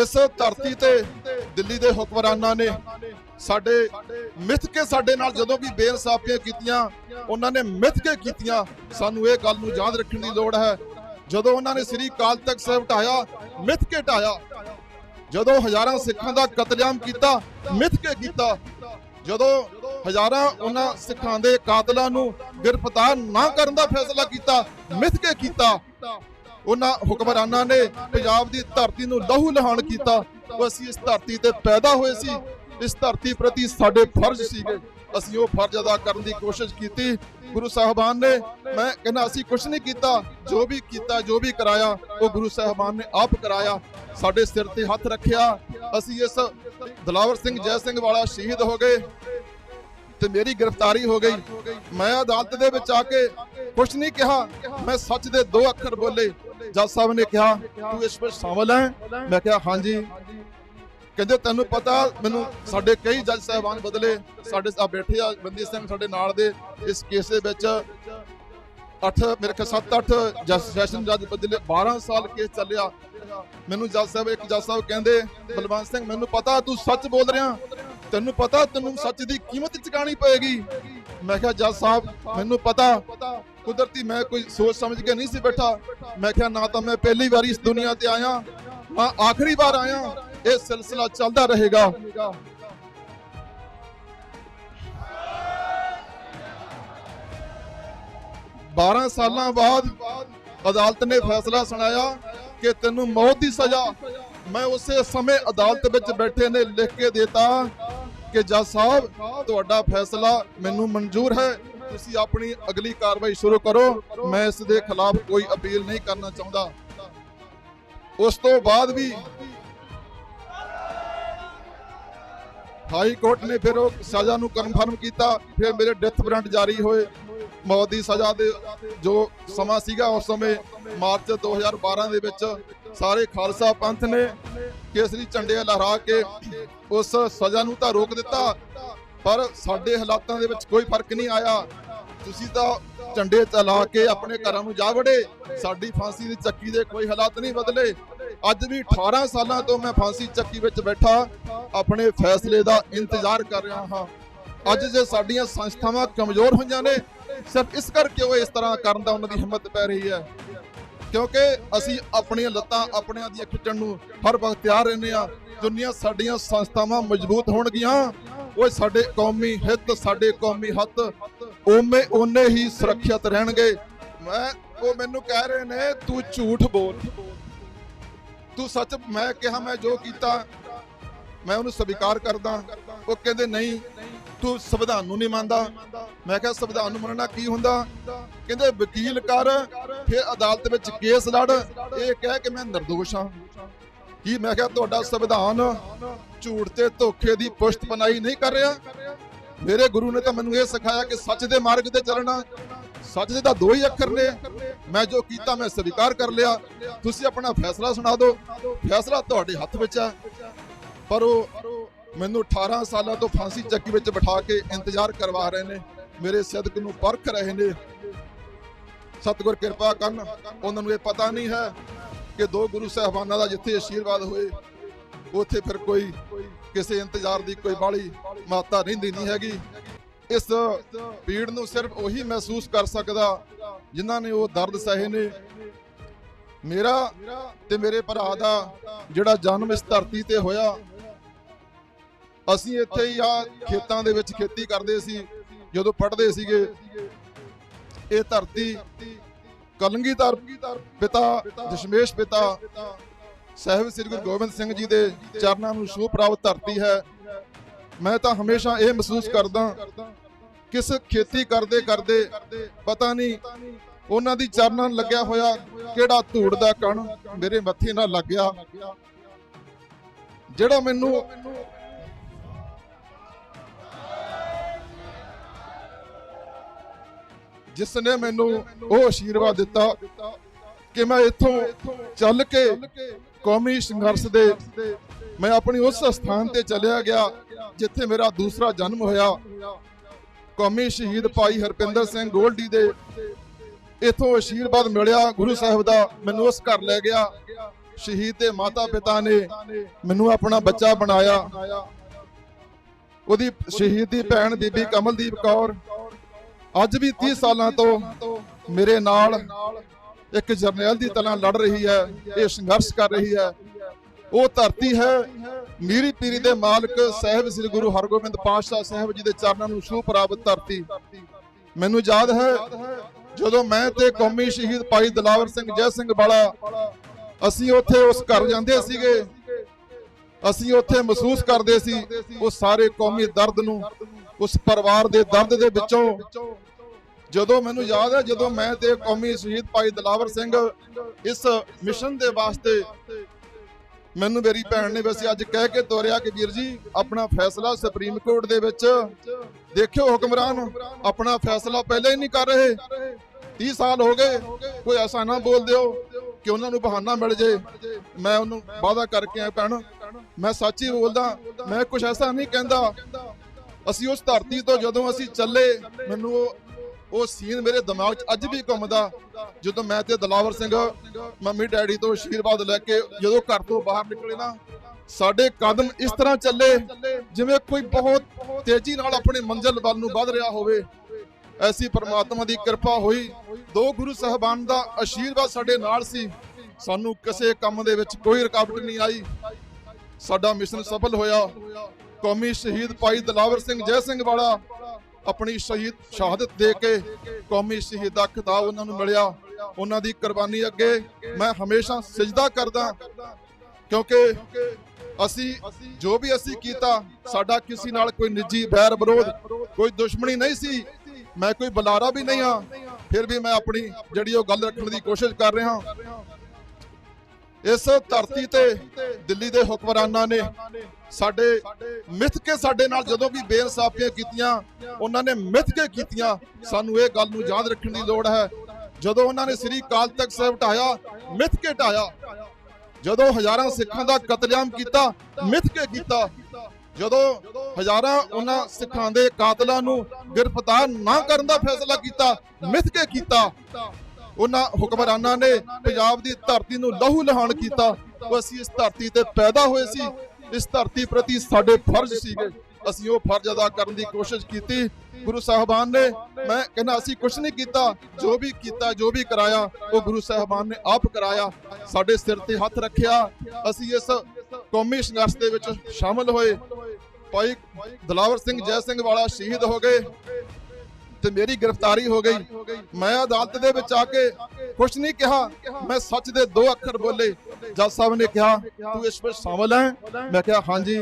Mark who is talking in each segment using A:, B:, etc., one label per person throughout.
A: ਇਸ ਧਰਤੀ ਤੇ ਦਿੱਲੀ ਦੇ ਹੁਕਮਰਾਨਾਂ ਨੇ ਸਾਡੇ ਮਿੱਥ ਕੇ ਸਾਡੇ ਨਾਲ ਜਦੋਂ ਵੀ ਬੇਇਨਸਾਫੀਆਂ ਕੀਤੀਆਂ, ਉਹਨਾਂ ਨੇ ਮਿੱਥ ਕੇ ਕੀਤੀਆਂ, ਸਾਨੂੰ ਇਹ ਗੱਲ ਨੂੰ ਯਾਦ ਰੱਖਣ ਦੀ ਲੋੜ ਹੈ। ਜਦੋਂ ਉਹਨਾਂ ਨੇ ਸ੍ਰੀ ਕਾਲ ਤਖਤ ਸਾਹਿਬ ਢਾਇਆ ਮਿੱਥ ਕੇ ਢਾਇਆ ਜਦੋਂ ਹਜ਼ਾਰਾਂ ਸਿੱਖਾਂ ਦਾ ਕਤਲੇਆਮ ਕੀਤਾ, ਮਿੱਥ ਕੇ ਕੀਤਾ, ਜਦੋਂ ਹਜ਼ਾਰਾਂ ਉਹਨਾਂ ਸਿੱਖਾਂ ਦੇ ਕਾਤਲਾਂ ਨੂੰ ਗ੍ਰਿਫਤਾਰ ਨਾ ਕਰਨ ਦਾ ਫੈਸਲਾ ਕੀਤਾ, ਮਿੱਥ ਕੇ ਕੀਤਾ ਉਹਨਾਂ ਹੁਕਮਰਾਨਾਂ ਨੇ ਪੰਜਾਬ ਦੀ ਧਰਤੀ ਨੂੰ ਲਹੂ ਲਹਾਨ ਕੀਤਾ। ਉਹ ਅਸੀਂ ਇਸ ਧਰਤੀ ਤੇ ਪੈਦਾ ਹੋਏ ਸੀ। ਇਸ ਧਰਤੀ ਪ੍ਰਤੀ ਸਾਡੇ ਫਰਜ਼ ਸੀਗੇ। ਅਸੀਂ ਉਹ ਫਰਜ਼ ਅਦਾ ਕਰਨ ਦੀ ਕੋਸ਼ਿਸ਼ ਕੀਤੀ। ਗੁਰੂ ਸਾਹਿਬਾਨ ਨੇ ਮੈਂ ਕਹਿੰਦਾ, ਅਸੀਂ ਕੁਝ ਨਹੀਂ ਕੀਤਾ। ਜੋ ਵੀ ਕੀਤਾ, ਜੋ ਵੀ ਕਰਾਇਆ, ਉਹ ਗੁਰੂ ਸਾਹਿਬਾਨ ਨੇ ਆਪ ਕਰਾਇਆ। ਸਾਡੇ ਸਿਰ ਤੇ ਹੱਥ ਰੱਖਿਆ। ਅਸੀਂ ਇਸ ਦਲਾਵਰ ਸਿੰਘ, ਜੈ ਸਿੰਘ ਵਾਲਾ ਸ਼ਹੀਦ ਹੋ ਗਏ ਤੇ ਮੇਰੀ ਗ੍ਰਿਫਤਾਰੀ ਹੋ ਗਈ। ਮੈਂ ਅਦਾਲਤ ਦੇ ਵਿੱਚ ਆ ਕੇ ਕੁਝ ਨਹੀਂ ਕਿਹਾ। ਮੈਂ ਸੱਚ ਦੇ ਦੋ ਅੱਖਰ ਬੋਲੇ। ਜੱਜ ਸਾਹਿਬ ਨੇ ਕਿਹਾ, ਤੂੰ ਇਸ ਵਿੱਚ ਸ਼ਾਮਲ ਹੈ? ਮੈਂ ਕਿਹਾ, ਹਾਂਜੀ। ਕਹਿੰਦੇ, ਤੈਨੂੰ ਪਤਾ, ਮੈਨੂੰ ਸਾਡੇ ਕਈ ਜੱਜ ਸਾਹਿਬਾਨ ਬਦਲੇ, ਸਾਡੇ ਆ ਬੈਠੇ ਆ ਬੰਦੀ ਸਿੰਘ ਸਾਡੇ ਨਾਲ ਦੇ, ਇਸ ਕੇਸ ਦੇ ਵਿੱਚ 8 ਮੇਰੇ ਖਿਆਲ 7 8 ਜੱਜ, ਸੈਸ਼ਨ ਜੱਜ ਬਦਲੇ 12 ਸਾਲ ਕੇਸ ਚੱਲਿਆ। ਮੈਨੂੰ ਜੱਜ ਸਾਹਿਬ, ਇੱਕ ਜੱਜ ਸਾਹਿਬ ਕਹਿੰਦੇ, ਬਲਵੰਤ ਸਿੰਘ, ਮੈਨੂੰ ਪਤਾ ਤੂੰ ਸੱਚ ਬੋਲ ਰਿਹਾ। ਤੈਨੂੰ ਪਤਾ ਤੈਨੂੰ ਸੱਚ ਦੀ ਕੀਮਤ ਚੁਕਾਣੀ ਪਏਗੀ। ਮੈਂ ਕਿਹਾ, ਜੱਜ ਸਾਹਿਬ, ਮੈਨੂੰ ਪਤਾ ਕੁਦਰਤੀ ਮੈਂ ਕੋਈ ਸੋਚ ਸਮਝ ਕੇ ਨਹੀਂ ਸੀ ਬੈਠਾ। ਮੈਂ ਕਿਹਾ, ਨਾ ਤਾਂ ਮੈਂ ਪਹਿਲੀ ਵਾਰੀ ਇਸ ਦੁਨੀਆ ਤੇ ਆਇਆ ਨਾ ਆਖਰੀ ਵਾਰ ਆਇਆ, ਇਹ ਸਿਲਸਿਲਾ ਚੱਲਦਾ ਰਹੇਗਾ। 12 ਸਾਲਾਂ ਬਾਅਦ ਅਦਾਲਤ ਨੇ ਫੈਸਲਾ ਸੁਣਾਇਆ ਕਿ ਤੈਨੂੰ ਮੌਤ ਦੀ ਸਜ਼ਾ ਮੈਂ ਉਸੇ ਸਮੇਂ ਅਦਾਲਤ ਵਿੱਚ ਬੈਠੇ ਨੇ ਲਿਖ ਕੇ ਦਿੱਤਾ ਕਿ ਜੱਜ ਸਾਹਿਬ, ਤੁਹਾਡਾ ਫੈਸਲਾ ਮੈਨੂੰ ਮਨਜ਼ੂਰ ਹੈ। ਤੁਸੀਂ ਆਪਣੀ ਅਗਲੀ ਕਾਰਵਾਈ ਸ਼ੁਰੂ ਕਰੋ। ਮੈਂ ਇਸ ਦੇ ਖਿਲਾਫ ਕੋਈ ਅਪੀਲ ਨਹੀਂ ਕਰਨਾ ਚਾਹੁੰਦਾ। ਉਸ ਤੋਂ ਬਾਅਦ ਵੀ ਹਾਈ ਕੋਰਟ ਨੇ ਫਿਰ ਉਹ ਸਜ਼ਾ ਨੂੰ ਕਨਫਰਮ ਕੀਤਾ। ਫਿਰ ਮੇਰੇ ਡੈਥ ਵਾਰੰਟ ਜਾਰੀ ਹੋਏ। ਮੌਤ ਦੀ ਸਜ਼ਾ ਦੇ ਜੋ ਸਮਾਂ ਸੀਗਾ ਉਸ ਸਮੇਂ, ਮਾਰਚ 2012 ਦੇ ਵਿੱਚ ਸਾਰੇ ਖਾਲਸਾ ਪੰਥ ਨੇ ਕੇਸਰੀ ਝੰਡੇ ਲਹਿਰਾ ਕੇ ਉਸ ਸਜ਼ਾ ਨੂੰ ਤਾਂ ਰੋਕ ਦਿੱਤਾ। ਪਰ ਸਾਡੇ ਹਾਲਾਤਾਂ ਦੇ ਵਿੱਚ ਕੋਈ ਫ਼ਰਕ ਨਹੀਂ ਆਇਆ। ਤੁਸੀਂ ਤਾਂ ਝੰਡੇ ਚਲਾ ਕੇ ਆਪਣੇ ਘਰਾਂ ਨੂੰ ਜਾ ਵੜੇ। ਸਾਡੀ ਫਾਂਸੀ ਦੀ ਚੱਕੀ ਦੇ ਕੋਈ ਹਾਲਾਤ ਨਹੀਂ ਬਦਲੇ। ਅੱਜ ਵੀ 18 ਸਾਲਾਂ ਤੋਂ ਮੈਂ ਫਾਂਸੀ ਚੱਕੀ ਵਿੱਚ ਬੈਠਾ, ਆਪਣੇ ਫੈਸਲੇ ਦਾ ਇੰਤਜ਼ਾਰ ਕਰ ਰਿਹਾ ਹਾਂ। ਅੱਜ ਜੇ ਸਾਡੀਆਂ ਸੰਸਥਾਵਾਂ ਕਮਜ਼ੋਰ ਹੋਈਆਂ ਨੇ, ਸਿਰਫ ਇਸ ਕਰਕੇ ਉਹ ਇਸ ਤਰ੍ਹਾਂ ਕਰਨ ਦਾ ਉਹਨਾਂ ਦੀ ਹਿੰਮਤ ਪੈ ਰਹੀ ਹੈ। ਕਿਉਂਕਿ ਅਸੀਂ ਆਪਣੀਆਂ ਲੱਤਾਂ ਆਪਣਿਆਂ ਦੀਆਂ ਖਿੱਚਣ ਨੂੰ ਹਰ ਵਕਤ ਤਿਆਰ ਰਹਿੰਦੇ ਆ ਦੁਨੀਆ ਸਾਡੀਆਂ ਸੰਸਥਾਵਾਂ ਮਜ਼ਬੂਤ ਹੋਣਗੀਆਂ। ਉਹ ਸਾਡੇ ਕੌਮੀ ਹਿੱਤ, ਸਾਡੇ ਕੌਮੀ ਹੱਥ ਓਵੇਂ ਓਨੇ ਹੀ ਸੁਰੱਖਿਅਤ ਰਹਿਣਗੇ। ਮੈਂ, ਉਹ ਮੈਨੂੰ ਕਹਿ ਰਹੇ ਨੇ, ਤੂੰ ਝੂਠ ਬੋਲ। ਤੂੰ ਸੱਚ, ਮੈਂ ਕਿਹਾ ਮੈਂ ਜੋ ਕੀਤਾ, ਮੈਂ ਉਹਨੂੰ ਸਵੀਕਾਰ ਕਰਦਾ। ਉਹ ਕਹਿੰਦੇ, ਨਹੀਂ, ਤੂੰ ਸੰਵਿਧਾਨ ਨੂੰ ਨਹੀਂ ਮੰਨਦਾ। ਮੈਂ ਕਿਹਾ, ਸੰਵਿਧਾਨ ਨੂੰ ਮੰਨਣਾ ਕੀ ਹੁੰਦਾ? ਕਹਿੰਦੇ, ਵਕੀਲ ਕਰ, ਫਿਰ ਅਦਾਲਤ ਵਿੱਚ ਕੇਸ ਲੜ। ਇਹ ਕਹਿ ਕੇ ਮੈਂ ਨਿਰਦੋਸ਼ ਹਾਂ। ਕੀ ਮੈਂ ਕਿਹਾ, ਤੁਹਾਡਾ ਸੰਵਿਧਾਨ ਝੂਠ ਤੇ ਧੋਖੇ ਦੀ ਪੁਸ਼ਤ ਪਨਾਈ ਨਹੀਂ ਕਰ ਰਿਹਾ? ਮੇਰੇ ਗੁਰੂ ਨੇ ਤਾਂ ਮੈਨੂੰ ਇਹ ਸਿਖਾਇਆ ਕਿ ਸੱਚ ਦੇ ਮਾਰਗ ਤੇ ਚੱਲਣਾ, ਸੱਚ ਦੇ ਤਾਂ ਦੋ ਹੀ ਅੱਖਰ ਨੇ। ਮੈਂ ਜੋ ਕੀਤਾ, ਮੈਂ ਸਵੀਕਾਰ ਕਰ ਲਿਆ। ਤੁਸੀਂ ਆਪਣਾ ਫੈਸਲਾ ਸੁਣਾ ਦਿਓ। ਫੈਸਲਾ ਤੁਹਾਡੇ ਹੱਥ ਵਿੱਚ ਹੈ। ਪਰ ਉਹ ਮੈਨੂੰ 18 ਸਾਲਾਂ ਤੋਂ ਫਾਂਸੀ ਚੱਕੀ ਵਿੱਚ ਬਿਠਾ ਕੇ ਇੰਤਜ਼ਾਰ ਕਰਵਾ ਰਹੇ ਨੇ। ਮੇਰੇ ਸਦਕ ਨੂੰ ਪਰਖ ਰਹੇ ਨੇ। ਸਤਿਗੁਰ ਕਿਰਪਾ ਕਰਨ, ਉਹਨਾਂ ਨੂੰ ਇਹ ਪਤਾ ਨਹੀਂ ਹੈ ਕਿ ਦੋ ਗੁਰੂ ਸਾਹਿਬਾਨਾਂ ਦਾ ਜਿੱਥੇ ਆਸ਼ੀਰਵਾਦ ਹੋਏ, ਉੱਥੇ ਫਿਰ ਕੋਈ ਕਿਸੇ ਇੰਤਜ਼ਾਰ ਦੀ ਕੋਈ ਬਾਲੀ ਮਾਤਾ ਰਹਿੰਦੀ ਨਹੀਂ ਹੈਗੀ। ਇਸ ਪੀੜ ਨੂੰ ਸਿਰਫ ਉਹੀ ਮਹਿਸੂਸ ਕਰ ਸਕਦਾ ਜਿਨ੍ਹਾਂ ਨੇ ਉਹ ਦਰਦ ਸਹੇ ਨੇ। ਮੇਰਾ ਤੇ ਮੇਰੇ ਭਰਾ ਦਾ ਜਿਹੜਾ ਜਨਮ ਇਸ ਧਰਤੀ ਤੇ ਹੋਇਆ, ਅਸੀਂ ਇੱਥੇ ਹੀ ਆ ਖੇਤਾਂ ਦੇ ਵਿੱਚ ਖੇਤੀ ਕਰਦੇ ਸੀ, ਜਦੋਂ ਪੜ੍ਹਦੇ ਸੀਗੇ। ਇਹ ਧਰਤੀ ਕਲੰਗੀਧਰ ਪਿਤਾ, ਦਸ਼ਮੇਸ਼ ਪਿਤਾ, ਸਾਹਿਬ ਸ੍ਰੀ ਗੁਰੂ ਗੋਬਿੰਦ ਸਿੰਘ ਜੀ ਦੇ ਚਰਨਾਂ ਨੂੰ ਛੂਹ ਪ੍ਰਾਪਤ ਧਰਤੀ ਹੈ। ਮੈਂ ਤਾਂ ਹਮੇਸ਼ਾ ਇਹ ਮਹਿਸੂਸ ਕਰਦਾ ਕਿਸ ਖੇਤੀ ਕਰਦੇ ਕਰਦੇ ਪਤਾ ਨਹੀਂ ਉਹਨਾਂ ਦੀ ਚਰਨਾਂ ਲੱਗਿਆ ਹੋਇਆ ਕਿਹੜਾ ਧੂੜ ਦਾ ਕਣ ਮੇਰੇ ਮੱਥੇ ਨਾਲ ਲੱਗ ਗਿਆ। ਜਿਹੜਾ ਮੈਨੂੰ ਜਿਸ ਨੇ ਮੈਨੂੰ ਉਹ ਆਸ਼ੀਰਵਾਦ ਦਿੱਤਾ ਕਿ ਮੈਂ ਇੱਥੋਂ ਚੱਲ ਕੇ ਕੌਮੀ ਸੰਘਰਸ਼ ਦੇ ਮੈਂ ਆਪਣੀ ਉਸ ਸਥਾਨ ਤੇ ਚਲਿਆ ਗਿਆ ਜਿੱਥੇ ਮੇਰਾ ਦੂਸਰਾ ਜਨਮ ਹੋਇਆ, ਕੌਮੀ ਸ਼ਹੀਦ ਭਾਈ ਹਰਪਿੰਦਰ ਸਿੰਘ ਗੋਲਡੀ ਦੇ ਇਥੋਂ ਆਸ਼ੀਰਵਾਦ ਮਿਲਿਆ ਗੁਰੂ ਸਾਹਿਬ ਦਾ, ਮੈਨੂੰ ਉਸ ਘਰ ਲੈ ਗਿਆ। ਸ਼ਹੀਦ ਦੇ ਮਾਤਾ ਪਿਤਾ ਨੇ ਮੈਨੂੰ ਆਪਣਾ ਬੱਚਾ ਬਣਾਇਆ। ਉਹਦੀ ਸ਼ਹੀਦ ਦੀ ਭੈਣ ਬੀਬੀ ਕਮਲਦੀਪ ਕੌਰ। ਅੱਜ ਵੀ 30 ਸਾਲਾਂ ਤੋਂ ਮੇਰੇ ਨਾਲ ਇੱਕ ਜਰਨੈਲ ਦੀ ਤਰ੍ਹਾਂ ਲੜ ਰਹੀ ਹੈ, ਇਹ ਸੰਘਰਸ਼ ਕਰ ਰਹੀ ਹੈ। ਉਹ ਧਰਤੀ ਹੈ ਮੀਰੀ ਪੀਰੀ ਦੇ ਮਾਲਕ ਸਾਹਿਬ ਸ੍ਰੀ ਗੁਰੂ ਹਰਗੋਬਿੰਦ ਪਾਤਸ਼ਾਹ ਸਾਹਿਬ ਜੀ ਦੇ ਚਰਨਾਂ ਨੂੰ ਛੂਹ ਪ੍ਰਾਪਤ ਧਰਤੀ। ਮੈਨੂੰ ਯਾਦ ਹੈ ਜਦੋਂ ਮੈਂ ਤੇ ਕੌਮੀ ਸ਼ਹੀਦ ਭਾਈ ਦਲਾਵਰ ਸਿੰਘ ਜੈ ਸਿੰਘ ਵਾਲਾ ਅਸੀਂ ਉੱਥੇ ਉਸ ਘਰ ਜਾਂਦੇ ਸੀਗੇ, ਅਸੀਂ ਉੱਥੇ ਮਹਿਸੂਸ ਕਰਦੇ ਸੀ ਉਹ ਸਾਰੇ ਕੌਮੀ ਦਰਦ ਨੂੰ, ਉਸ ਪਰਿਵਾਰ ਦੇ ਦਰਦ ਦੇ ਵਿੱਚੋਂ। ਜਦੋਂ ਮੈਨੂੰ ਯਾਦ ਹੈ ਜਦੋਂ ਮੈਂ ਤੇ ਕੌਮੀ ਸ਼ਹੀਦ ਭਾਈ ਦਲਾਵਰ ਸਿੰਘ ਇਸ ਮਿਸ਼ਨ ਦੇ ਵਾਸਤੇ ਮੈਨੂੰ ਮੇਰੀ ਭੈਣ ਨੇ ਵੈਸੇ ਅੱਜ ਕਹਿ ਕੇ ਤੋਰਿਆ ਕਿ ਵੀਰ ਜੀ, ਆਪਣਾ ਫੈਸਲਾ ਸੁਪਰੀਮ ਕੋਰਟ ਦੇ ਵਿੱਚ। ਦੇਖਿਓ ਹੁਕਮਰਾਨ, ਆਪਣਾ ਫੈਸਲਾ ਪਹਿਲਾਂ ਹੀ ਨਹੀਂ ਕਰ ਰਹੇ। 30 ਸਾਲ ਹੋ ਗਏ, ਕੋਈ ਐਸਾ ਨਾ ਬੋਲ ਦਿਓ ਕਿ ਉਹਨਾਂ ਨੂੰ ਬਹਾਨਾ ਮਿਲ ਜੇ। ਮੈਂ ਉਹਨੂੰ ਵਾਅਦਾ ਕਰਕੇ ਆਇਆ, ਭੈਣ। ਮੈਂ ਸੱਚ ਹੀ ਬੋਲਦਾ, ਮੈਂ ਕੁਝ ਐਸਾ ਨਹੀਂ ਕਹਿੰਦਾ। ਅਸੀਂ ਉਸ ਧਰਤੀ ਤੋਂ ਜਦੋਂ ਅਸੀਂ ਚੱਲੇ, ਮੈਨੂੰ ਉਹ ਉਹ ਸੀਨ ਮੇਰੇ ਦਿਮਾਗ 'ਚ ਅੱਜ ਵੀ ਘੁੰਮਦਾ, ਜਦੋਂ ਮੈਂ ਤੇ ਦਲਾਵਰ ਸਿੰਘ ਮੰਮੀ ਡੈਡੀ ਤੋਂ ਆਸ਼ੀਰਵਾਦ ਲੈ ਕੇ ਜਦੋਂ ਘਰ ਤੋਂ ਬਾਹਰ ਨਿਕਲੇ ਨਾ, ਸਾਡੇ ਕਦਮ ਇਸ ਤਰ੍ਹਾਂ ਚੱਲੇ ਜਿਵੇਂ ਕੋਈ ਬਹੁਤ ਤੇਜ਼ੀ ਨਾਲ ਆਪਣੀ ਮੰਜ਼ਿਲ ਵੱਲ ਨੂੰ ਵੱਧ ਰਿਹਾ ਹੋਵੇ। ਐਸੀ ਪਰਮਾਤਮਾ ਦੀ ਕਿਰਪਾ ਹੋਈ, ਦੋ ਗੁਰੂ ਸਾਹਿਬਾਨ ਦਾ ਆਸ਼ੀਰਵਾਦ ਸਾਡੇ ਨਾਲ ਸੀ। ਸਾਨੂੰ ਕਿਸੇ ਕੰਮ ਦੇ ਵਿੱਚ ਕੋਈ ਰੁਕਾਵਟ ਨਹੀਂ ਆਈ। ਸਾਡਾ ਮਿਸ਼ਨ ਸਫਲ ਹੋਇਆ। ਕੌਮੀ ਸ਼ਹੀਦ ਭਾਈ ਦਲਾਵਰ ਸਿੰਘ ਜੈ ਸਿੰਘ ਵਾਲਾ ਆਪਣੀ ਸ਼ਹੀਦ ਸ਼ਹਾਦਤ ਦੇ ਕੇ ਕੌਮੀ ਸ਼ਹੀਦ ਦਾ ਖਿਤਾਬ ਉਹਨਾਂ ਨੂੰ ਮਿਲਿਆ, ਉਹਨਾਂ ਦੀ ਕੁਰਬਾਨੀ ਅੱਗੇ ਮੈਂ ਹਮੇਸ਼ਾ ਸਜਦਾ ਕਰਦਾ ਕਿਉਂਕਿ ਅਸੀਂ ਜੋ ਵੀ ਅਸੀਂ ਕੀਤਾ, ਸਾਡਾ ਕਿਸੇ ਨਾਲ ਕੋਈ ਨਿੱਜੀ ਬੈਰ ਵਿਰੋਧ, ਕੋਈ ਦੁਸ਼ਮਣੀ ਨਹੀਂ ਸੀ, ਮੈਂ ਕੋਈ ਬੁਲਾਰਾ ਵੀ ਨਹੀਂ ਹਾਂ, ਫਿਰ ਵੀ ਮੈਂ ਆਪਣੀ ਜਿਹੜੀ ਉਹ ਗੱਲ ਰੱਖਣ ਦੀ ਕੋਸ਼ਿਸ਼ ਕਰ ਰਿਹਾ ਇਸ ਧਰਤੀ ਤੇ ਦਿੱਲੀ ਦੇ ਹੁਕਮਰਾਨਾਂ ਨੇ ਸਾਡੇ ਮਿੱਥ ਕੇ ਸਾਡੇ ਨਾਲ ਜਦੋਂ ਵੀ ਬੇਇਨਸਾਫੀਆਂ ਕੀਤੀਆਂ, ਉਹਨਾਂ ਨੇ ਮਿੱਥ ਕੇ ਕੀਤੀਆਂ, ਸਾਨੂੰ ਇਹ ਗੱਲ ਨੂੰ ਯਾਦ ਰੱਖਣ ਦੀ ਲੋੜ ਹੈ। ਜਦੋਂ ਉਹਨਾਂ ਨੇ ਸ੍ਰੀ ਕਾਲ ਤਖਤ ਸਾਹਿਬ ਢਾਇਆ ਮਿੱਥ ਕੇ ਢਾਇਆ ਜਦੋਂ ਹਜ਼ਾਰਾਂ ਸਿੱਖਾਂ ਦਾ ਕਤਲੇਆਮ ਕੀਤਾ, ਮਿੱਥ ਕੇ ਕੀਤਾ, ਜਦੋਂ ਹਜ਼ਾਰਾਂ ਉਹਨਾਂ ਸਿੱਖਾਂ ਦੇ ਕਾਤਲਾਂ ਨੂੰ ਗ੍ਰਿਫਤਾਰ ਨਾ ਕਰਨ ਦਾ ਫੈਸਲਾ ਕੀਤਾ, ਮਿੱਥ ਕੇ ਕੀਤਾ ਉਹਨਾਂ ਹੁਕਮਰਾਨਾਂ ਨੇ ਪੰਜਾਬ ਦੀ ਧਰਤੀ ਨੂੰ ਲਹੂ ਲਹਾਨ ਕੀਤਾ। ਉਹ ਅਸੀਂ ਇਸ ਧਰਤੀ ਤੇ ਪੈਦਾ ਹੋਏ ਸੀ। ਇਸ ਧਰਤੀ ਪ੍ਰਤੀ ਸਾਡੇ ਫਰਜ਼ ਸੀਗੇ। ਅਸੀਂ ਉਹ ਫਰਜ਼ ਅਦਾ ਕਰਨ ਦੀ ਕੋਸ਼ਿਸ਼ ਕੀਤੀ। ਗੁਰੂ ਸਾਹਿਬਾਨ ਨੇ ਮੈਂ ਕਹਿੰਦਾ ਅਸੀਂ ਕੁਝ ਨਹੀਂ ਕੀਤਾ। ਜੋ ਵੀ ਕੀਤਾ, ਜੋ ਵੀ ਕਰਾਇਆ, ਉਹ ਗੁਰੂ ਸਾਹਿਬਾਨ ਨੇ ਆਪ ਕਰਾਇਆ। ਸਾਡੇ ਸਿਰ ਤੇ ਹੱਥ ਰੱਖਿਆ। ਅਸੀਂ ਇਸ ਕੌਮੀ ਸੰਘਰਸ਼ ਦੇ ਵਿੱਚ ਸ਼ਾਮਲ ਹੋਏ। ਭਾਈ ਦਲਾਵਰ ਸਿੰਘ ਜੈ ਸਿੰਘ ਵਾਲਾ ਸ਼ਹੀਦ ਹੋ ਗਏ। ਤੇ ਮੇਰੀ ਗ੍ਰਿਫਤਾਰੀ ਹੋ ਗਈ। ਮੈਂ ਅਦਾਲਤ ਦੇ ਵਿੱਚ ਆ ਕੇ ਕੁਝ ਨਹੀਂ ਕਿਹਾ। ਮੈਂ ਸੱਚ ਦੇ ਦੋ ਅੱਖਰ ਬੋਲੇ। ਜੱਜ ਸਾਹਿਬ ਨੇ ਕਿਹਾ, ਤੂੰ ਇਸ ਵਿੱਚ ਸ਼ਾਮਲ ਹੈ ਮੈਂ ਕਿਹਾ, ਹਾਂਜੀ।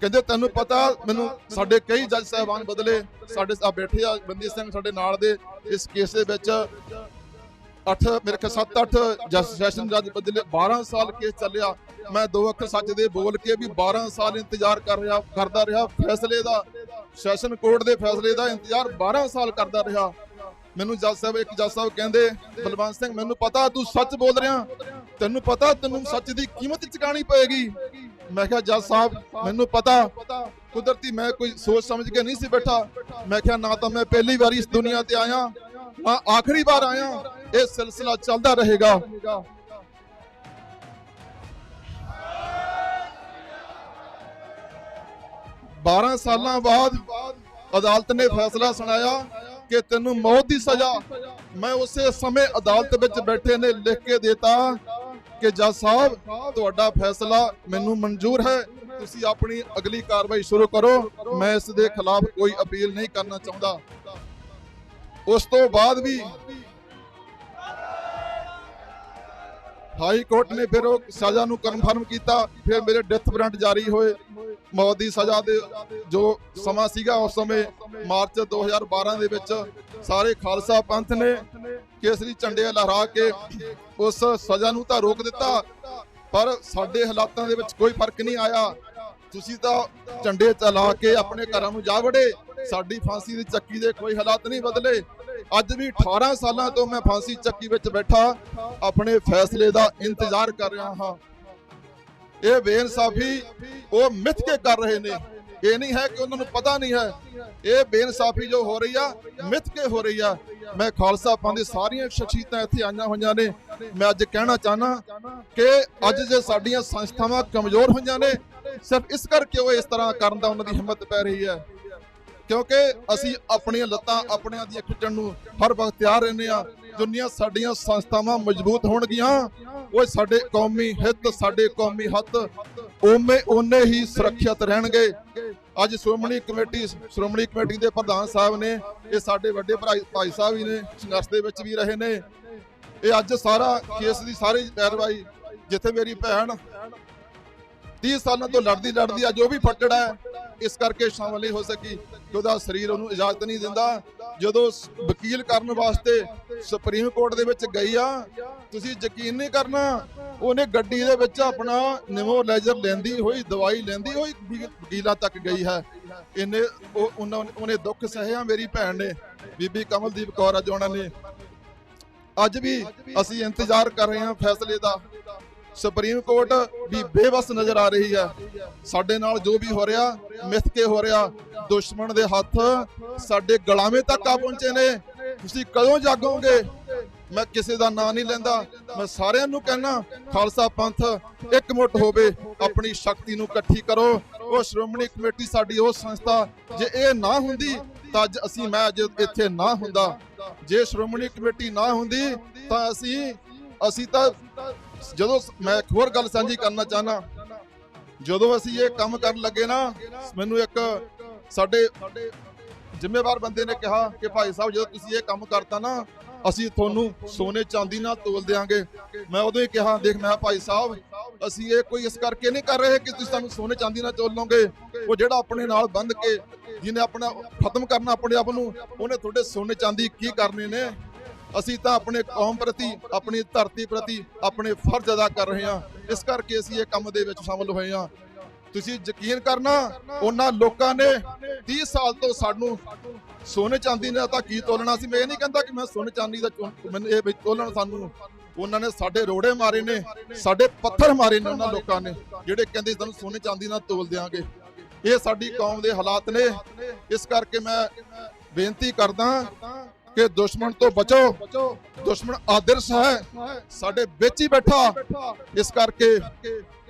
A: ਕਹਿੰਦੇ, ਤੈਨੂੰ ਪਤਾ, ਮੈਨੂੰ ਸਾਡੇ ਕਈ ਜੱਜ ਸਾਹਿਬਾਨ ਬਦਲੇ, ਸਾਡੇ ਆ ਬੈਠੇ ਆ ਬੰਦੀ ਸਿੰਘ ਸਾਡੇ ਨਾਲ ਦੇ। ਇਸ ਕੇਸ ਦੇ ਵਿੱਚ 8 ਮੇਰੇ ਖਿਆਲ 7 8 ਜੱਜ ਸੈਸ਼ਨ ਜੱਜ ਬਦਲੇ 12 ਸਾਲ ਕੇਸ ਚੱਲਿਆ। ਮੈਂ ਦੋ ਅੱਖਰ ਸੱਚ ਦੇ ਬੋਲ ਕੇ ਵੀ 12 ਸਾਲ ਇੰਤਜ਼ਾਰ ਕਰ ਰਿਹਾ, ਕਰਦਾ ਰਿਹਾ। ਫੈਸਲੇ ਦਾ ਸੈਸ਼ਨ ਕੋਰਟ ਦੇ ਫੈਸਲੇ ਦਾ ਇੰਤਜ਼ਾਰ 12 ਸਾਲ ਕਰਦਾ ਰਿਹਾ। ਮੈਨੂੰ ਜੱਜ ਸਾਹਿਬ, ਇੱਕ ਜੱਜ ਸਾਹਿਬ ਕਹਿੰਦੇ, ਬਲਵੰਤ ਸਿੰਘ, ਮੈਨੂੰ ਪਤਾ ਤੂੰ ਸੱਚ ਬੋਲ ਰਿਹਾ। ਤੈਨੂੰ ਪਤਾ ਤੈਨੂੰ ਸੱਚ ਦੀ ਕੀਮਤ ਚੁਕਾਣੀ ਪਏਗੀ। ਮੈਂ ਕਿਹਾ, ਜੱਜ ਸਾਹਿਬ, ਮੈਨੂੰ ਪਤਾ, ਕੁਦਰਤੀ ਮੈਂ ਕੋਈ ਸੋਚ ਸਮਝ ਕੇ ਨਹੀਂ ਸੀ ਬੈਠਾ। ਮੈਂ ਕਿਹਾ, ਨਾ ਤਾਂ ਮੈਂ ਪਹਿਲੀ ਵਾਰੀ ਇਸ ਦੁਨੀਆ ਤੇ ਆਇਆ ਨਾ ਆਖਰੀ ਵਾਰ ਆਇਆ। ਇਹ ਸਿਲਸਿਲਾ ਚੱਲਦਾ ਰਹੇਗਾ। 12 ਸਾਲਾਂ ਬਾਅਦ ਅਦਾਲਤ ਨੇ ਫੈਸਲਾ ਸੁਣਾਇਆ ਕਿ ਤੈਨੂੰ ਮੌਤ ਦੀ ਸਜ਼ਾ ਮੈਂ ਉਸੇ ਸਮੇਂ ਅਦਾਲਤ ਵਿੱਚ ਬੈਠੇ ਨੇ ਲਿਖ ਕੇ ਦਿੱਤਾ ਕਿ ਜੱਜ ਸਾਹਿਬ, ਤੁਹਾਡਾ ਫੈਸਲਾ ਮੈਨੂੰ ਮਨਜ਼ੂਰ ਹੈ। ਤੁਸੀਂ ਆਪਣੀ ਅਗਲੀ ਕਾਰਵਾਈ ਸ਼ੁਰੂ ਕਰੋ। ਮੈਂ ਇਸ ਦੇ ਖਿਲਾਫ ਕੋਈ ਅਪੀਲ ਨਹੀਂ ਕਰਨਾ ਚਾਹੁੰਦਾ। ਉਸ ਤੋਂ ਬਾਅਦ ਵੀ ਹਾਈ ਕੋਰਟ ਨੇ ਫਿਰ ਉਹ ਸਜ਼ਾ ਨੂੰ ਕਨਫਰਮ ਕੀਤਾ, ਫਿਰ ਮੇਰੇ ਡੈਥ ਵਾਰੰਟ ਜਾਰੀ ਹੋਏ। ਮੌਤ ਦੀ ਸਜ਼ਾ ਦੇ ਜੋ ਸਮਾਂ ਸੀਗਾ, ਉਸ ਸਮੇਂ ਮਾਰਚ 2012 ਦੇ ਵਿੱਚ ਸਾਰੇ ਖਾਲਸਾ ਪੰਥ ਨੇ ਕੇਸਰੀ ਝੰਡੇ ਲਹਿਰਾ ਕੇ ਉਸ ਸਜ਼ਾ ਨੂੰ ਤਾਂ ਰੋਕ ਦਿੱਤਾ, ਪਰ ਸਾਡੇ ਹਾਲਾਤਾਂ ਦੇ ਵਿੱਚ ਕੋਈ ਫ਼ਰਕ ਨਹੀਂ ਆਇਆ। ਤੁਸੀਂ ਤਾਂ ਝੰਡੇ ਚਲਾ ਕੇ ਆਪਣੇ ਘਰਾਂ ਨੂੰ ਜਾ ਵੜੇ, ਸਾਡੀ ਫਾਂਸੀ ਦੀ ਚੱਕੀ ਦੇ ਕੋਈ ਹਾਲਾਤ ਨਹੀਂ ਬਦਲੇ। ਅੱਜ ਵੀ 18 ਸਾਲਾਂ ਤੋਂ ਮੈਂ ਫਾਂਸੀ ਚੱਕੀ ਵਿੱਚ ਬੈਠਾ, ਆਪਣੇ ਫੈਸਲੇ ਦਾ ਇੰਤਜ਼ਾਰ ਕਰ ਰਿਹਾ ਹਾਂ। ਇਹ ਬੇਇਨਸਾਫੀ ਉਹ ਮਿੱਥ ਕੇ ਕਰ ਰਹੇ ਨੇ। ਇਹ ਨਹੀਂ ਹੈ ਕਿ ਉਹਨਾਂ ਨੂੰ ਪਤਾ ਨਹੀਂ ਹੈ। ਇਹ ਬੇਇਨਸਾਫੀ ਜੋ ਹੋ ਰਹੀ ਆ, ਮਿੱਥ ਕੇ ਹੋ ਰਹੀ ਆ। ਮੈਂ ਖਾਲਸਾ ਪੰਥ ਦੀ ਸਾਰੀਆਂ ਸ਼ਖਸੀਅਤਾਂ ਇੱਥੇ ਆਈਆਂ ਹੋਈਆਂ ਨੇ। ਮੈਂ ਅੱਜ ਕਹਿਣਾ ਚਾਹਨਾ ਕਿ ਅੱਜ ਜੇ ਸਾਡੀਆਂ ਸੰਸਥਾਵਾਂ ਕਮਜ਼ੋਰ ਹੋਈਆਂ ਨੇ, ਸਿਰਫ ਇਸ ਕਰਕੇ ਉਹ ਇਸ ਤਰ੍ਹਾਂ ਕਰਨ ਦਾ ਉਹਨਾਂ ਦੀ ਹਿੰਮਤ ਪੈ ਰਹੀ ਹੈ। ਕਿਉਂਕਿ ਅਸੀਂ ਆਪਣੀਆਂ ਲੱਤਾਂ ਆਪਣਿਆਂ ਦੀਆਂ ਖਿੱਚਣ ਨੂੰ ਹਰ ਵਕਤ ਤਿਆਰ ਰਹਿੰਦੇ ਆ ਜਿੰਨੀਆਂ ਸਾਡੀਆਂ ਸੰਸਥਾਵਾਂ ਮਜ਼ਬੂਤ ਹੋਣਗੀਆਂ। ਉਹ ਸਾਡੇ ਕੌਮੀ ਹਿੱਤ, ਸਾਡੇ ਕੌਮੀ ਹੱਥ ਓਮੇ ਓਨੇ ਹੀ ਸੁਰੱਖਿਅਤ ਰਹਿਣਗੇ। ਅੱਜ ਸ਼੍ਰੋਮਣੀ ਕਮੇਟੀ ਸ਼੍ਰੋਮਣੀ ਕਮੇਟੀ ਦੇ ਪ੍ਰਧਾਨ ਸਾਹਿਬ ਨੇ, ਇਹ ਸਾਡੇ ਵੱਡੇ ਭਰਾ ਭਾਈ ਸਾਹਿਬ ਵੀ ਨੇ, ਸੰਘਰਸ਼ ਦੇ ਵਿੱਚ ਵੀ ਰਹੇ ਨੇ। ਇਹ ਅੱਜ ਸਾਰਾ ਕੇਸ ਦੀ ਸਾਰੀ ਪੈਰਵਾਈ ਜਿੱਥੇ ਮੇਰੀ ਭੈਣ 30 ਸਾਲਾਂ ਤੋਂ ਲੜਦੀ ਲੜਦੀ ਅੱਜ ਉਹ ਵੀ ਫੱਟੜ ਹੈ, ਇਸ ਕਰਕੇ ਸ਼ਾਮਲ ਨਹੀਂ ਹੋ ਸਕੀ ਕਿ ਉਹਦਾ ਸਰੀਰ ਉਹਨੂੰ ਇਜਾਜ਼ਤ ਨਹੀਂ ਦਿੰਦਾ। ਜਦੋਂ ਵਕੀਲ ਕਰਨ ਵਾਸਤੇ ਸੁਪਰੀਮ ਕੋਰਟ ਦੇ ਵਿੱਚ ਗਈ ਆ, ਤੁਸੀਂ ਯਕੀਨ ਨਹੀਂ ਕਰਨਾ, ਉਹਨੇ ਗੱਡੀ ਦੇ ਵਿੱਚ ਆਪਣਾ ਨਿਮੋ ਲੈਂਦੀ ਹੋਈ, ਦਵਾਈ ਲੈਂਦੀ ਹੋਈ ਵੀ- ਵਕੀਲਾਂ ਤੱਕ ਗਈ ਹੈ। ਇਹਨੇ ਉਹ ਉਹਨਾਂ ਉਹਨੇ ਦੁੱਖ ਸਹਿਆ ਮੇਰੀ ਭੈਣ ਨੇ, ਬੀਬੀ ਕਮਲਦੀਪ ਕੌਰ ਅੱਜ ਉਹਨਾਂ ਨੇ। ਅੱਜ ਵੀ ਅਸੀਂ ਇੰਤਜ਼ਾਰ ਕਰ ਰਹੇ ਹਾਂ ਫੈਸਲੇ ਦਾ। ਸੁਪਰੀਮ ਕੋਰਟ ਵੀ ਬੇਵਸ ਨਜ਼ਰ ਆ ਰਹੀ ਹੈ। ਸਾਡੇ ਨਾਲ ਜੋ ਵੀ ਹੋ ਰਿਹਾ, ਮਿੱਥ ਕੇ ਹੋ ਰਿਹਾ, ਦੁਸ਼ਮਣ ਦੇ ਹੱਥ ਸਾਡੇ ਗਲਾਵੇਂ ਤੱਕ ਆ ਪਹੁੰਚੇ ਨੇ। ਤੁਸੀਂ ਕਦੋਂ ਜਾਗੋਗੇ? ਮੈਂ ਕਿਸੇ ਦਾ ਨਾਂ ਨਹੀਂ ਲੈਂਦਾ। ਮੈਂ ਸਾਰਿਆਂ ਨੂੰ ਕਹਿਣਾ, ਖਾਲਸਾ ਪੰਥ ਇਕਮੁੱਠ ਹੋਵੇ, ਆਪਣੀ ਸ਼ਕਤੀ ਨੂੰ ਇਕੱਠੀ ਕਰੋ। ਉਹ ਸ਼੍ਰੋਮਣੀ ਕਮੇਟੀ ਸਾਡੀ, ਉਹ ਸੰਸਥਾ, ਜੇ ਇਹ ਨਾ ਹੁੰਦੀ, ਤਾਂ ਅੱਜ ਅਸੀਂ, ਮੈਂ ਅੱਜ ਇੱਥੇ ਨਾ ਹੁੰਦਾ। ਜੇ ਸ਼੍ਰੋਮਣੀ ਕਮੇਟੀ ਨਾ ਹੁੰਦੀ, ਤਾਂ ਅਸੀਂ ਅਸੀਂ ਤਾਂ ਜਦੋਂ ਮੈਂ ਇੱਕ ਹੋਰ ਗੱਲ ਸਾਂਝੀ ਕਰਨਾ ਚਾਹਨਾ ਜਦੋਂ ਅਸੀਂ ਇਹ ਕੰਮ ਕਰਨ ਲੱਗੇ ਨਾ, ਮੈਨੂੰ ਇੱਕ ਸਾਡੇ ਜ਼ਿੰਮੇਵਾਰ ਬੰਦੇ ਨੇ ਕਿਹਾ ਕਿ ਭਾਈ ਸਾਹਿਬ, ਜਦੋਂ ਤੁਸੀਂ ਇਹ ਕੰਮ ਕਰਤਾ ਨਾ, ਅਸੀਂ ਤੁਹਾਨੂੰ ਸੋਨੇ ਚਾਂਦੀ ਨਾਲ ਤੋਲ ਦੇਾਂਗੇ ਮੈਂ ਉਦੋਂ ਹੀ ਕਿਹਾ, ਦੇਖ ਮੈਂ ਭਾਈ ਸਾਹਿਬ, ਅਸੀਂ ਇਹ ਕੋਈ ਇਸ ਕਰਕੇ ਨਹੀਂ ਕਰ ਰਹੇ ਕਿ ਤੁਸੀਂ ਸਾਨੂੰ ਸੋਨੇ ਚਾਂਦੀ ਨਾਲ ਤੋਲ ਲਓਗੇ? ਉਹ ਜਿਹੜਾ ਆਪਣੇ ਨਾਲ ਬੰਦ ਕੇ, ਜਿਹਨੇ ਆਪਣਾ ਖਤਮ ਕਰਨਾ ਆਪਣੇ ਆਪ ਨੂੰ, ਉਹਨੇ ਤੁਹਾਡੇ ਸੋਨੇ ਚਾਂਦੀ ਕੀ ਕਰਨੇ ਨੇ? ਅਸੀਂ ਤਾਂ ਆਪਣੇ ਕੌਮ ਪ੍ਰਤੀ, ਆਪਣੀ ਧਰਤੀ ਪ੍ਰਤੀ ਆਪਣੇ ਫਰਜ਼ ਅਦਾ ਕਰ ਰਹੇ ਹਾਂ। ਇਸ ਕਰਕੇ ਅਸੀਂ ਇਹ ਕੰਮ ਦੇ ਵਿੱਚ ਸ਼ਾਮਲ ਹੋਏ ਹਾਂ। ਤੁਸੀਂ ਯਕੀਨ ਕਰਨਾ, ਉਹਨਾਂ ਲੋਕਾਂ ਨੇ 30 ਸਾਲ ਤੋਂ ਸਾਨੂੰ ਸੋਨੇ ਚਾਂਦੀ ਨੇ ਤਾਂ ਕੀ ਤੋਲਣਾ ਸੀ? ਮੈਂ ਇਹ ਨਹੀਂ ਕਹਿੰਦਾ ਕਿ ਮੈਂ ਸੋਨੇ ਚਾਂਦੀ ਦਾ ਚੁਣ- ਮੈਨੂੰ ਇਹ ਵਿੱਚ ਤੋਲਣ ਸਾਨੂੰ। ਉਹਨਾਂ ਨੇ ਸਾਡੇ ਰੋੜੇ ਮਾਰੇ ਨੇ, ਸਾਡੇ ਪੱਥਰ ਮਾਰੇ ਨੇ ਉਹਨਾਂ ਲੋਕਾਂ ਨੇ, ਜਿਹੜੇ ਕਹਿੰਦੇ ਸਾਨੂੰ ਸੋਨੇ ਚਾਂਦੀ ਨਾਲ ਤੋਲ ਦਿਆਂਗੇ। ਇਹ ਸਾਡੀ ਕੌਮ ਦੇ ਹਾਲਾਤ ਨੇ। ਇਸ ਕਰਕੇ ਮੈਂ ਬੇਨਤੀ ਕਰਦਾ ਕਿ ਦੁਸ਼ਮਣ ਤੋਂ ਬਚੋ। ਦੁਸ਼ਮਣ ਆਦਰਸ਼ ਹੈ। ਸਾਡੇ ਵਿੱਚ ਹੀ ਬੈਠਾ। ਇਸ ਕਰਕੇ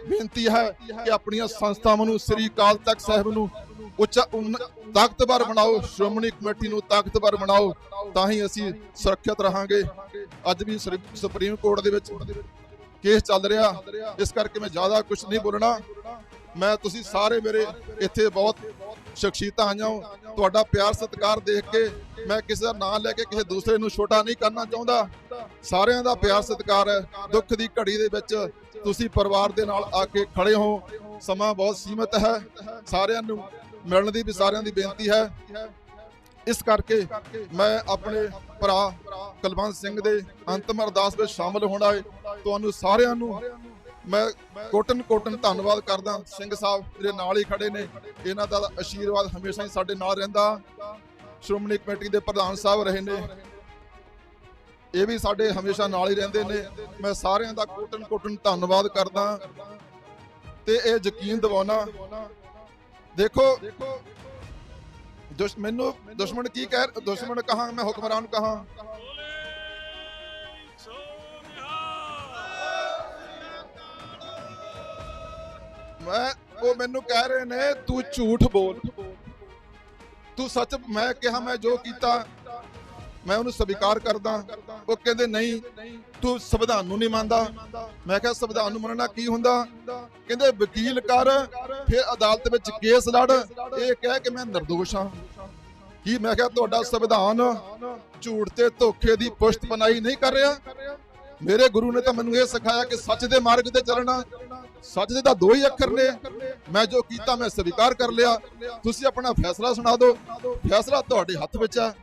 A: ਬੇਨਤੀ ਹੈ ਕਿ ਆਪਣੀਆਂ ਸੰਸਥਾਵਾਂ ਨੂੰ, ਸ੍ਰੀ ਅਕਾਲ ਤਖਤ ਸਾਹਿਬ ਨੂੰ ਉੱਚਾ ਤਾਕਤਵਰ ਬਣਾਓ। ਸ਼੍ਰੋਮਣੀ ਕਮੇਟੀ ਨੂੰ ਤਾਕਤਵਰ ਬਣਾਓ। ਤਾਂ ਹੀ ਅਸੀਂ ਸੁਰੱਖਿਅਤ ਰਹਾਂਗੇ। ਅੱਜ ਵੀ ਸੁਪਰੀਮ ਕੋਰਟ ਦੇ ਵਿੱਚ ਕੇਸ ਚੱਲ ਰਿਹਾ। ਇਸ ਕਰਕੇ ਮੈਂ ਜ਼ਿਆਦਾ ਕੁਝ ਨਹੀਂ ਬੋਲਣਾ। ਮੈਂ, ਤੁਸੀਂ ਸਾਰੇ ਮੇਰੇ ਇੱਥੇ ਬਹੁਤ ਸ਼ਖਸੀਅਤਾਂ ਆਈਆਂ। ਤੁਹਾਡਾ ਪਿਆਰ ਸਤਿਕਾਰ ਦੇਖ ਕੇ ਮੈਂ ਕਿਸੇ ਦਾ ਨਾਂ ਲੈ ਕੇ ਕਿਸੇ ਦੂਸਰੇ ਨੂੰ ਛੋਟਾ ਨਹੀਂ ਕਰਨਾ ਚਾਹੁੰਦਾ। ਸਾਰਿਆਂ ਦਾ ਪਿਆਰ ਸਤਿਕਾਰ ਹੈ। ਦੁੱਖ ਦੀ ਘੜੀ ਦੇ ਵਿੱਚ ਤੁਸੀਂ ਪਰਿਵਾਰ ਦੇ ਨਾਲ ਆ ਕੇ ਖੜੇ ਹੋ। ਸਮਾਂ ਬਹੁਤ ਸੀਮਤ ਹੈ। ਸਾਰਿਆਂ ਨੂੰ ਮਿਲਣ ਦੀ ਵੀ ਸਾਰਿਆਂ ਦੀ ਬੇਨਤੀ ਹੈ। ਇਸ ਕਰਕੇ ਮੈਂ ਆਪਣੇ ਭਰਾ ਕੁਲਵੰਤ ਸਿੰਘ ਦੇ ਅੰਤਮ ਅਰਦਾਸ ਵਿੱਚ ਸ਼ਾਮਲ ਹੋਣਾ ਹੈ ਤੁਹਾਨੂੰ ਸਾਰਿਆਂ ਨੂੰ ਮੈਂ ਕੋਟਨ ਕੋਟਨ ਧੰਨਵਾਦ ਕਰਦਾ ਸਿੰਘ ਸਾਹਿਬ ਮੇਰੇ ਨਾਲ ਹੀ ਖੜੇ ਨੇ। ਇਹਨਾਂ ਦਾ ਆਸ਼ੀਰਵਾਦ ਹਮੇਸ਼ਾ ਹੀ ਸਾਡੇ ਨਾਲ ਰਹਿੰਦਾ। ਸ਼੍ਰੋਮਣੀ ਕਮੇਟੀ ਦੇ ਪ੍ਰਧਾਨ ਸਾਹਿਬ ਰਹੇ ਨੇ। ਇਹ ਵੀ ਸਾਡੇ ਹਮੇਸ਼ਾ ਨਾਲ ਹੀ ਰਹਿੰਦੇ ਨੇ। ਮੈਂ ਸਾਰਿਆਂ ਦਾ ਕੋਟਨ ਕੋਟਨ ਧੰਨਵਾਦ ਕਰਦਾ। ਤੇ ਇਹ ਯਕੀਨ ਦਿਵਾਉਣਾ, ਦੇਖੋ, ਦੁਸ਼, ਮੈਨੂੰ ਦੁਸ਼ਮਣ ਕੀ ਕਹਿ, ਦੁਸ਼ਮਣ ਕਹਾਂ, ਮੈਂ ਹੁਕਮਰਾਨ ਕਹਾਂ? ਮੈਂ ਉਹ ਮੈਨੂੰ ਕਹਿ ਰਹੇ ਨੇ, ਤੂੰ ਝੂਠ ਬੋਲ। ਤੂੰ ਸੱਚ ਮੈਂ ਕਿਹਾ ਮੈਂ ਜੋ ਕੀਤਾ, ਮੈਂ ਉਹਨੂੰ ਸਵੀਕਾਰ ਕਰਦਾ। ਉਹ ਕਹਿੰਦੇ, ਨਹੀਂ, ਤੂੰ ਸੰਵਿਧਾਨ ਨੂੰ ਨਹੀਂ ਮੰਨਦਾ। ਮੈਂ ਕਿਹਾ, ਸੰਵਿਧਾਨ ਨੂੰ ਮੰਨਣਾ ਕੀ ਹੁੰਦਾ? ਕਹਿੰਦੇ, ਵਕੀਲ ਕਰ, ਫਿਰ ਅਦਾਲਤ ਵਿੱਚ ਕੇਸ ਲੜ। ਇਹ ਕਹਿ ਕਿ ਮੈਂ ਨਿਰਦੋਸ਼ ਹਾਂ। ਕੀ ਮੈਂ ਕਿਹਾ, ਤੁਹਾਡਾ ਸੰਵਿਧਾਨ ਝੂਠ ਤੇ ਧੋਖੇ ਦੀ ਪੁਸ਼ਤ ਬਣਾਈ ਨਹੀਂ ਕਰ ਰਿਹਾ? ਮੇਰੇ ਗੁਰੂ ਨੇ ਤਾਂ ਮੈਨੂੰ ਇਹ ਸਿਖਾਇਆ ਕਿ ਸੱਚ ਦੇ ਮਾਰਗ ਤੇ ਚੱਲਣਾ। ਸੱਚ ਦੇ ਤਾਂ ਦੋ ਹੀ ਅੱਖਰ ਨੇ। ਮੈਂ ਜੋ ਕੀਤਾ, ਮੈਂ ਸਵੀਕਾਰ ਕਰ ਲਿਆ। ਤੁਸੀਂ ਆਪਣਾ ਫੈਸਲਾ ਸੁਣਾ ਦਿਓ। ਫੈਸਲਾ ਤੁਹਾਡੇ ਹੱਥ ਵਿੱਚ ਹੈ।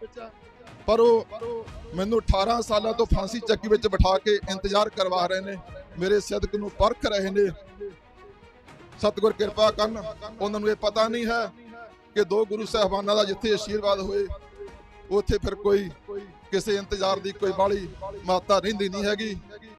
A: ਪਰ ਉਹ ਮੈਨੂੰ 18 ਸਾਲਾਂ ਤੋਂ ਫਾਂਸੀ ਚੱਕੀ ਵਿੱਚ ਬਿਠਾ ਕੇ ਇੰਤਜ਼ਾਰ ਕਰਵਾ ਰਹੇ ਨੇ। ਮੇਰੇ ਸਦਕ ਨੂੰ ਪਰਖ ਰਹੇ ਨੇ। ਸਤਿਗੁਰ ਕਿਰਪਾ ਕਰਨ। ਉਹਨਾਂ ਨੂੰ ਇਹ ਪਤਾ ਨਹੀਂ ਹੈ ਕਿ ਦੋ ਗੁਰੂ ਸਾਹਿਬਾਨਾਂ ਦਾ ਜਿੱਥੇ ਆਸ਼ੀਰਵਾਦ ਹੋਏ, ਉੱਥੇ ਫਿਰ ਕੋਈ ਕਿਸੇ ਇੰਤਜ਼ਾਰ ਦੀ ਕੋਈ ਬਾਲੀ ਮਾਤਾ ਰਹਿੰਦੀ ਨਹੀਂ ਹੈਗੀ।